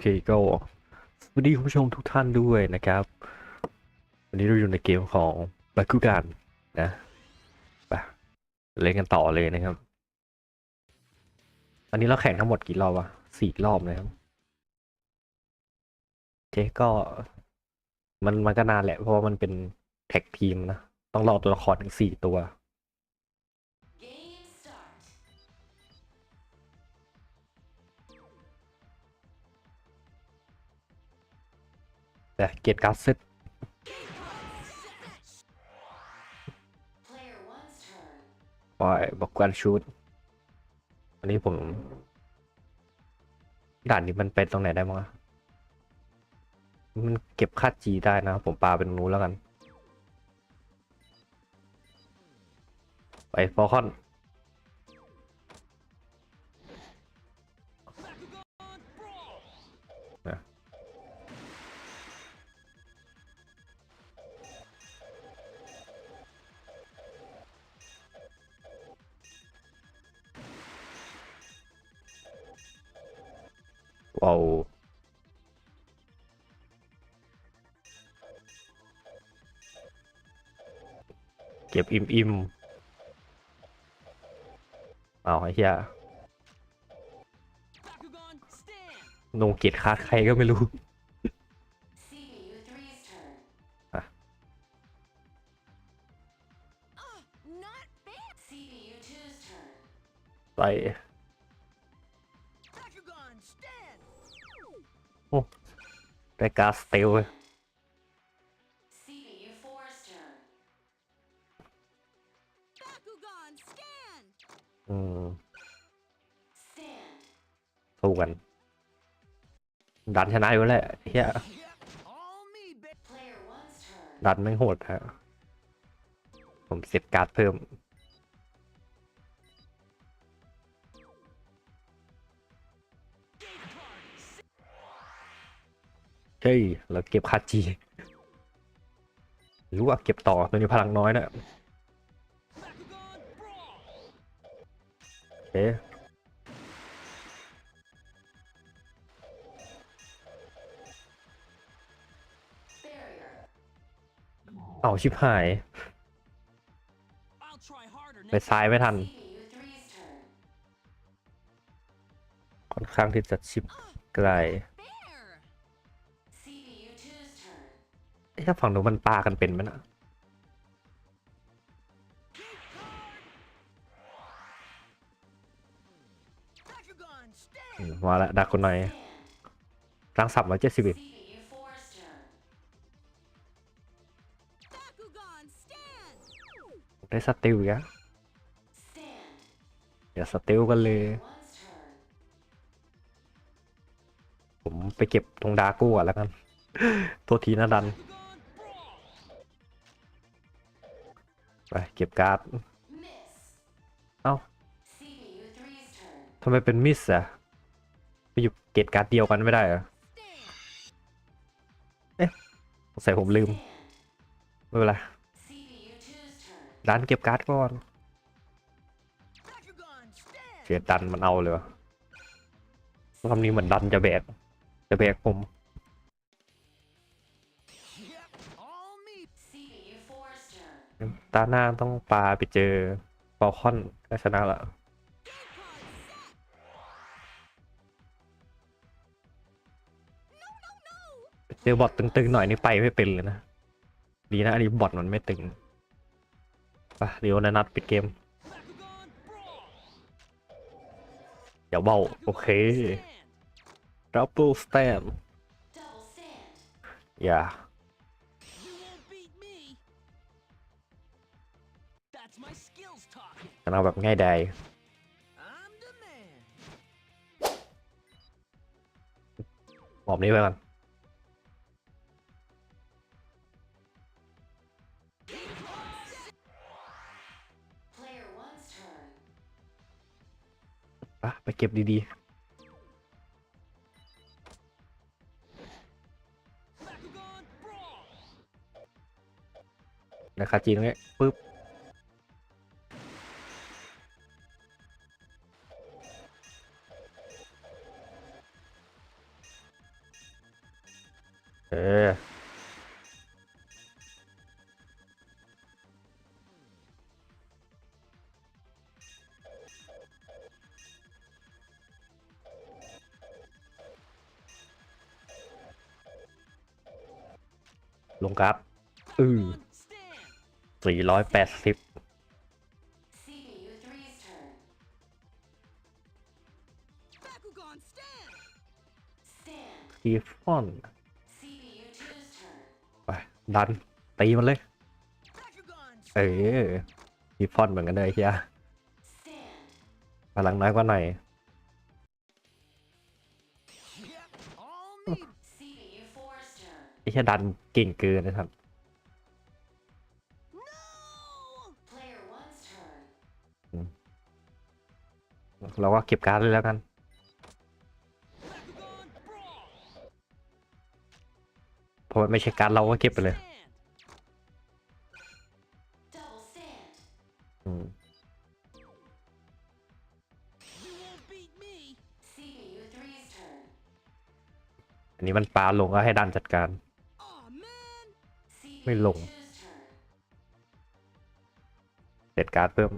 เคก็สวัสดีคุณผู้ชมทุกท่านด้วยนะครับ วันนี้เราอยู่ในเกมของบาคุกันนะไปเล่นกันต่อเลยนะครับ อันนี้เราแข่งทั้งหมดกี่รอบวะสี่รอบนะครับโอเคก็ มันมันก็นานแหละเพราะว่ามันเป็นแท็กทีมนะ ต้องรอตัวละครถึงสี่ตัว แต่เกียรติการเซตปล่อยบอกการชูดอันนี้ผม ด่านนี้มันเป็นตรงไหนได้มั้งมันเก็บค่าจีได้นะ ผมปาเป็นนู้นแล้วกัน ไปฟอคอน ว้าวเก็บอิ่มอิ่มๆเอาไอ้เหี้ย Bakugan, stand! นงเกียรติคาดใครก็ไม่รู้ การ์ดสเตลเว้ย CPU four's turn. Bakugan, stand! อืม Stand. สู้กัน ดันชนะอยู่แล้วแหละเฮีย All me, baby! Player one's turn. ดันไม่งโหดฮะผมเสร็จการ์ดเพิ่ม เฮ้ยเราเก็บคาจีรู้ว่าเก็บต่อตัวนี้พลังน้อยนะ Bakugan, brawl! โอเค Barrier. เอาชิบหาย ไปซ้ายไม่ทัน ค่อนข้างที่จะชิบไกล ถ้าฝั่งนู้นมันปากันเป็นไหมนะ Bakugan, อื stand! มาละดักคนหน่อยรังสับร้อยเจ็ดสิบ CPU four's turn. Bakugan, stand! ได้สติลอีกแล้วเดี๋ยวสติลกันเลย ผมไปเก็บตรงดาโก้ก่อนแล้วกัน ตัวทีนะดัน ไปเก็บการ์ด Miss. เอ้า CPU three's turn. ทำไมเป็นมิสอะไปอยู่เกตการ์ดเดียวกันไม่ได้เหรอ Stand! สงสัยผมลืม Stand. ไม่เป็นไร CPU two's turn. ดันเก็บการ์ดก่อน Bakugan, stand! เสียดันมันเอาเลยวะรอบนี้เหมือนดันจะแบกจะแบกผม ตาหน้าต้องปลาไปเจอฟอลคอนก็ชนะละเจอบอทตึงๆหน่อยนี่ไปไม่เป็นเลยนะ ดีนะอันนี้บอทมันไม่ตึงไปเดี๋ยวนะนัดปิดเกม เดี๋ยวเบาโอเค Stand! double stand Double stand. อย่า talking! ชนะแบบง่ายดายหมอบนี้ไปก่อน Player one's turn. ไปเก็บดีๆนะครับจีนตรงนี้ปึ๊บ ออลงครับ อือ Stand. สี่ร้อยแปดสิบ CPU 3's turn. Bakugan, stand. Stand. อีฟอน ดันตีมันเลย Bakugan, เอออีฟอนเหมือนกันเลยเฮีย Stand. พลังน้อยกว่าหน่อย Yep, all me. CPU 4's turn. ไอ้เฮียดันเก่งเกินนะครับ No! Player 1's turn. เราก็เก็บการ์ดเลยแล้วกัน พราะมันไม่ใช่การเราก็เก็บไปเลยอืมอันนี้มันปลาลงก็ให้ดันจัดการ ไม่ลงเสร็จการเพิ่ม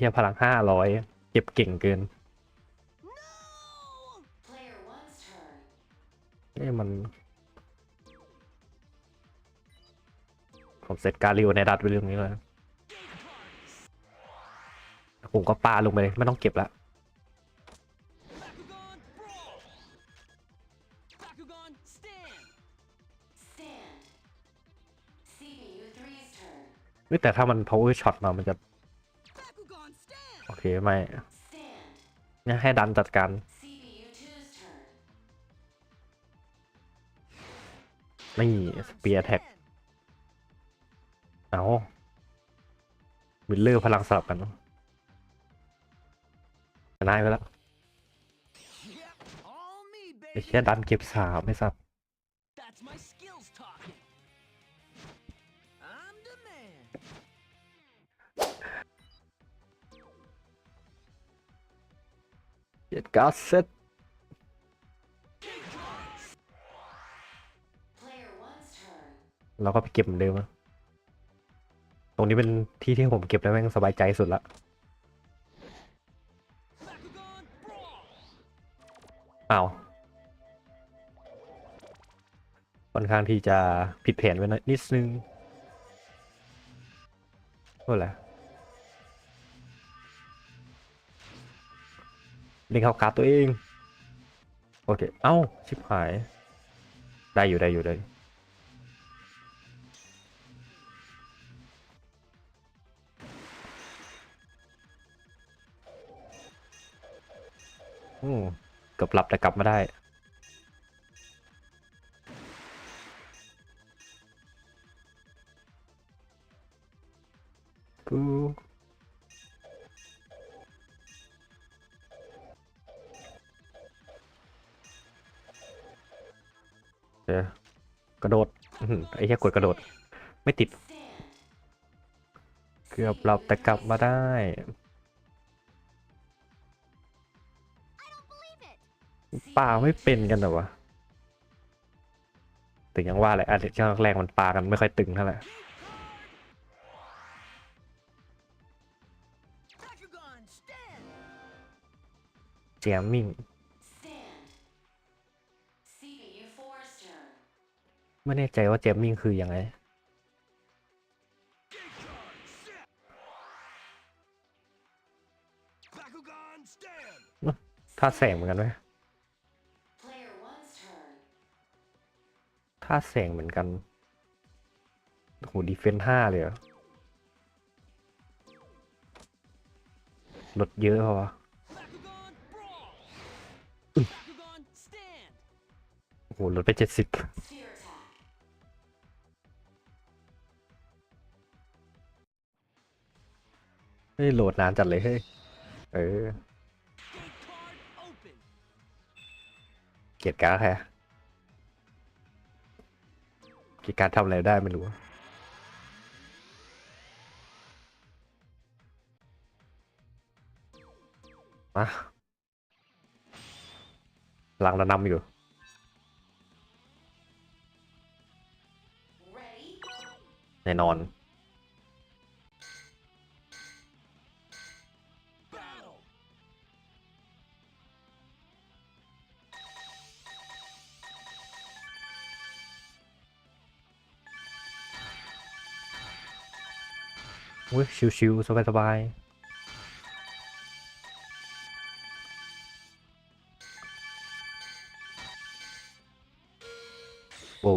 เฮียพลังห้าร้อยเก็บเก่งเกิน No! Player 1's turn. เอ้ยมัน ผมเสร็จการิวในดัดไปเรื่องนี้เลยผมก็ปาลงไปเลยไม่ต้องเก็บละแต่ถ้ามัน power shot มา มันจะ เคไม่เนี่ยให้ดันจัดการไม่สเปียร์แท็ก เอาวิลเลอร์พลังสลับกันนอะชนะไปแล้วไอ้ baby. เชี่ดันเก็บสามไม่สับ เจ็ดการ์ดเซ็ตเราก็ไปเก็บเหมือนเดิมอะตรงนี้เป็นที่ที่ผมเก็บแล้วแม่งสบายใจสุดละ Bakugan, brawl. อ้าวค่อนข้างที่จะผิดแผนไปนิดนึงโอ้แหละ เล่นเข้าการ์ดตัวเอง โอเค เอ้า ชิบหาย ได้อยู่ได้อยู่ได้อยู่อืมเกือบหลับแต่กลับมาได้ กู กระโดดไอ้แค่กดกระโดด ไม่ติด เกือบหลับแต่กลับมาได้ปลาไม่เป็นกันหรอวะถึงยังว่าแหละอันช่วงแรกมันปลากันไม่ค่อยตึงเท่าไหร่ Bakugan, stand. แจมมิ่ง ไม่แน่ใจว่าแจมมิ่งคือยังไง Bakugan, stand. ถ้าแสงเหมือนกันไหมถ้าแสงเหมือนกันโอ้โหดีเฟนห้าเลยเหรอลดเยอะเพราะวะ Bakugan, brawl. Bakugan, stand. โอ้โหลดไปเจ็ดสิบ โหลดนานจัดเลยเฮ้ย เออ เกียดการ์ดแฮะเกียดการ์ดทำอะไรได้ไม่รู้มาลังระนำอยู่แน่นอน อุ้ยชิวๆสบายๆโอ้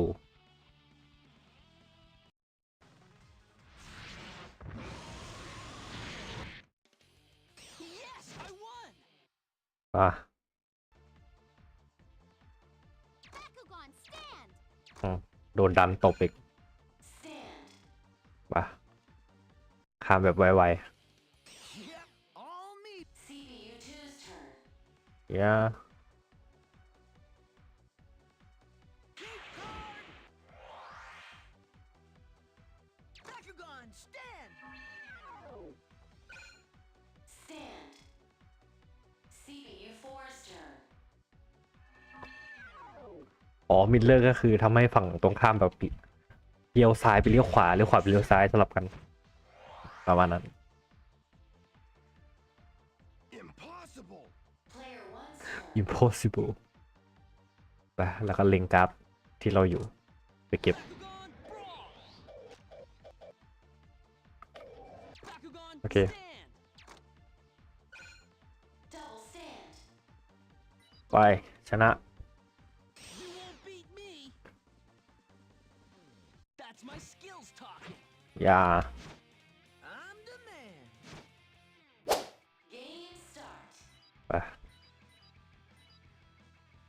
Yes, I won. อะ Bakugan, stand! โดนดันตบอีก ข้ามแบบไว Yep, all me. CPU 2's turn. ๆย่า Gate card. Bakugan, stand. Stand. CPU 4's turn. อ๋อ มิดเลอร์ก็คือทำให้ฝั่งตรงข้ามแบบเลี้ยวซ้ายไปเลี้ยวขวาเลี้ยวขวาไปเลี้ยวซ้ายสลับกัน ประมาณนั้น Impossible. Player 1's turn. impossible ไปแล้วก็เล็งกราฟที่เราอยู่ ไปเก็บ Bakugan, brawl. Bakugan, Okay. stand. Double stand. ไป ชนะ You won't beat me. That's my skills talking. อย่า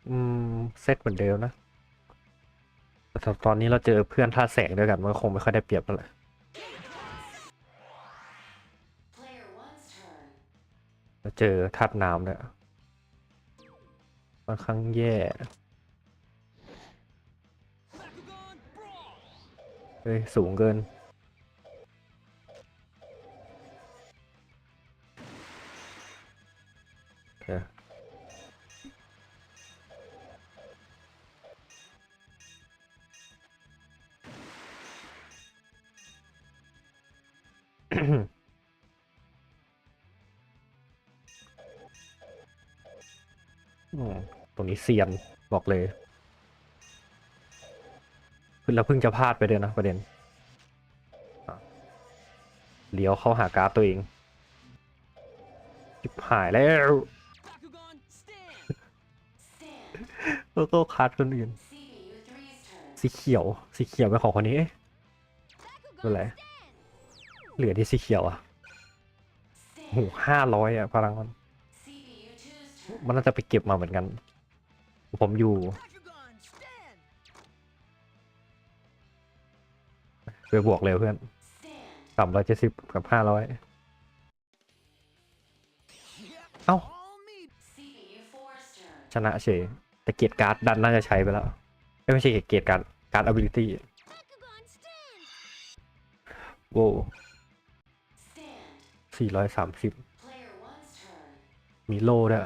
อืมเซตเหมือนเดิมนะ แต่ตอนนี้เราเจอเพื่อนท่าแสงด้วยกัน มันคงไม่ค่อยได้เปรียบเท่าไหร่ Player 1's turn. แล้วเจอธาตุน้ำเนี่ยค่อนข้างแย่เฮ้ยสูงเกินโอเค ตรงนี้เซียนบอกเลยแล้วเพิ่งจะพลาดไปเลยนะประเด็นเลี้ยวเข้าหาการ์ดตัวเองจิบหายแล้ว Bakugan, stand. Stand. แล้วก็คัดคนอื่น สีเขียว สีเขียวเป็นของคนนี้เอ๊ะ Bakugan, Boleh. Stand! เหลือที่สีเขียวอะโห Stand. ห้าร้อยอะพลังมัน CPU 2's turn. มันน่าจะไปเก็บมาเหมือนกัน ผมอยู่ Bakugan, stand. ไปบวกเร็วเพื่อน Stand. สามร้อยเจ็ดสิบกับห้าร้อย Yep, Ow. all me. CPU 4's turn. ชนะเฉยแต่เกียรติการ์ดดันน่าจะใช้ไปแล้วเอ้ยไม่ใช่เกียรติการ์ดการ์ด ability Bakugan, stand! โว้ Stand. สี่ร้อยสามสิบ Player 1's turn. มีโล่ด้วย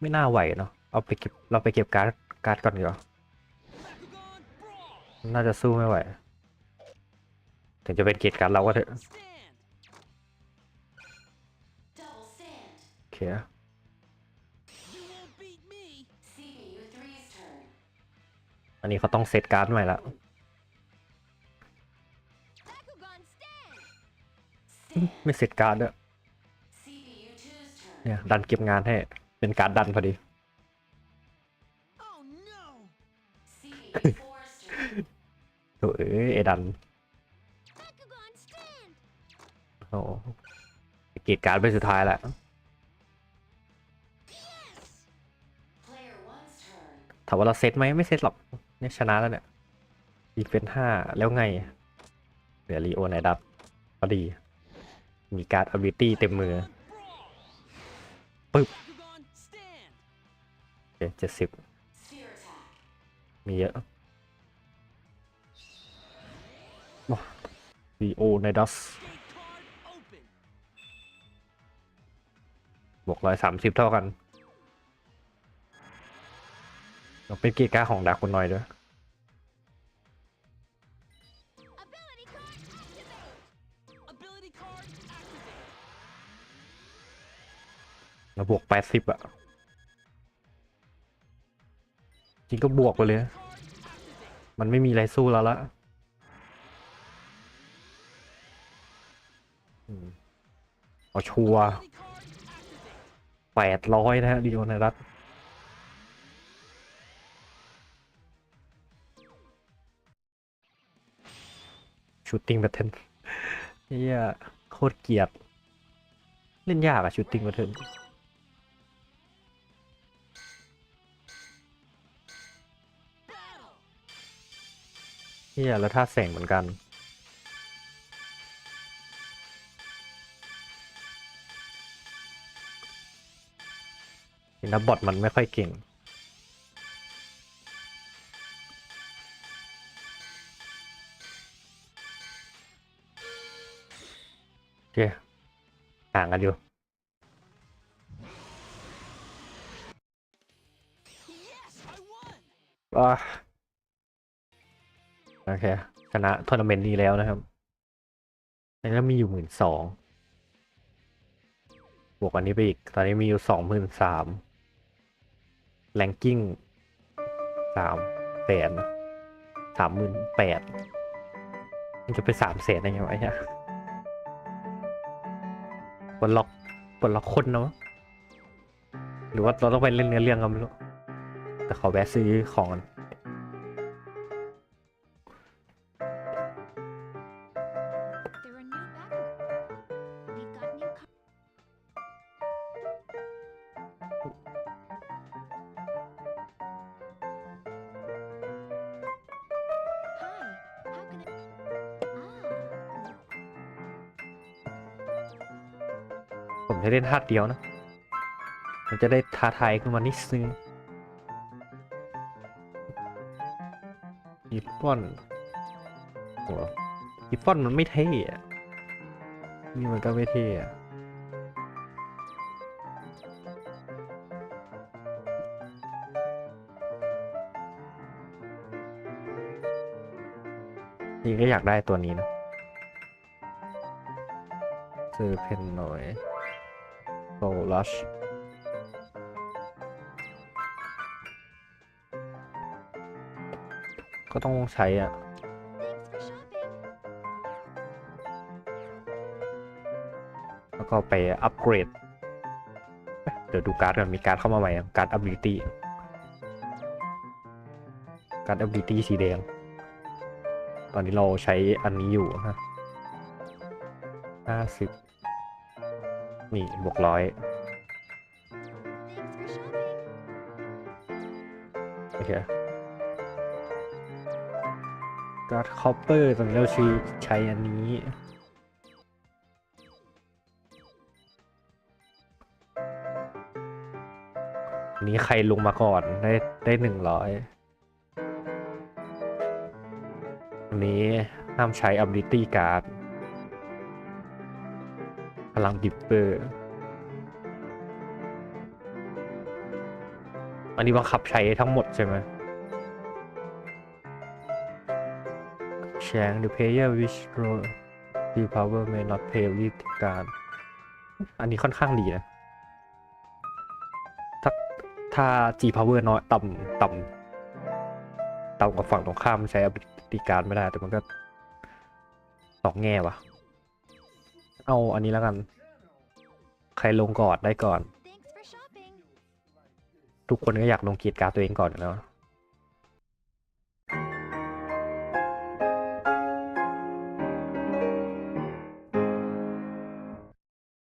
ไม่น่าไหวเนาะเอาไปเก็บเราไปเก็บการ์ดการ์ดก่อนดีกว่า Bakugan, brawl. น่าจะสู้ไม่ไหว ถึงจะเป็นเกียรติการ์ดเราก็เถอะ Stand. Double stand. โอเค You won't beat me. CPU 3's turn. อันนี้เขาต้องเซตการ์ดใหม่ละ ไม่เซตการ์ดด้วย CPU 2's turn. เนี่ยดันเก็บงานให้ เป็นการ์ดดันพอดี Oh no. CPU 4's turn. โถ่เอ้ยไอ้ดัน Bakugan, stand! โอ้เกียรติการ์ดเป็นสุดท้ายแหละ Player 1's turn. ถามว่าเราเซตไหมไม่เซตหรอกเนี่ยชนะแล้วเนี่ยดีเฟนห้าแล้วไงเหลือรีโอไนดับพอดี มีการ์ดอวิตี้เต็มมือปึ๊บเจ็ดสิบมีเยอะดีโอในดัสบวกร้อยสามสิบเท่ากันเราเป็นกีการ์ของดาคนหน่อยด้วย เราบวกแปดสิบอะจริงก็บวกไปเลย มันไม่มีอะไรสู้แล้วละเอาชัวแปดร้อยนะฮะดิโอนรัตชูตติ้งแพทเทิร์นเฮียโคตรเกลียด เล่นยากอะชูตติ้งแพทเทิร์น เฮียแล้วท่าแสงเหมือนกันเห็นนะบอทมันไม่ค่อยเก่ง โอเคห่างกันอยู่ Yes, I won. อะ โอเคชนะทัวร์นาเมนต์นี้แล้วนะครับแล้วมีอยู่หมื่นสองบวกอันนี้ไปอีก ตอนนี้มีอยู่สองหมื่นสามแรงกิ้งสามแสนสามหมื่นแปดมันจะไปสามแสนได้ไงวะเนี่ยปลดล็อกปลดล็อกคนเนาะหรือว่าเราต้องไปเล่นเนื้อเรื่องกันไม่รู้แต่ขอแวะซื้อของก่อน จะเล่นท่าเดียวนะ มันจะได้ท้าทายขึ้นมานิดนึงอีฟอนโหอีฟอนมันไม่เท่อะนี่มันก็ไม่เท่อะจริงก็อยากได้ตัวนี้นะซื้อเพนหน่อย โ o ลัชก็ต้องใช้อะแล้วก็ไปอัปเกรด เดี๋ยวดูการ์ดก่อนมีการ์ดเข้ามาใหม่การ์ด ability การ์ด ability สีแดง ตอนนี้เราใช้อันนี้อยู่นะห้าสิบ นี่บวกร้อย Thanks for shopping. โอเคการ์ดคอปเปอร์ตอนนี้เราใช้ใช้อันนี้อันนี้ใครลงมาก่อนได้ได้หนึ่งร้อยอันนี้ห้ามใช้ ability card พ ลังดิปเปอร์ อันนี้บังคับใช้ทั้งหมดใช่ไหม Change the player which draw the power may not pay with card อันนี้ค่อนข้างดีนะ ถ้าถ้า G power น้อยต่ำต่ำต่ำกว่าฝั่งตรงข้ามใช้ ability card ไม่ได้ แต่มันก็สองแง่ว่ะ เอาอันนี้แล้วกัน ใครลงก่อนได้ก่อน Thanks for shopping. ทุกคนก็อยากลงเกียรติการดตัวเองก่อนอยู่แล้ว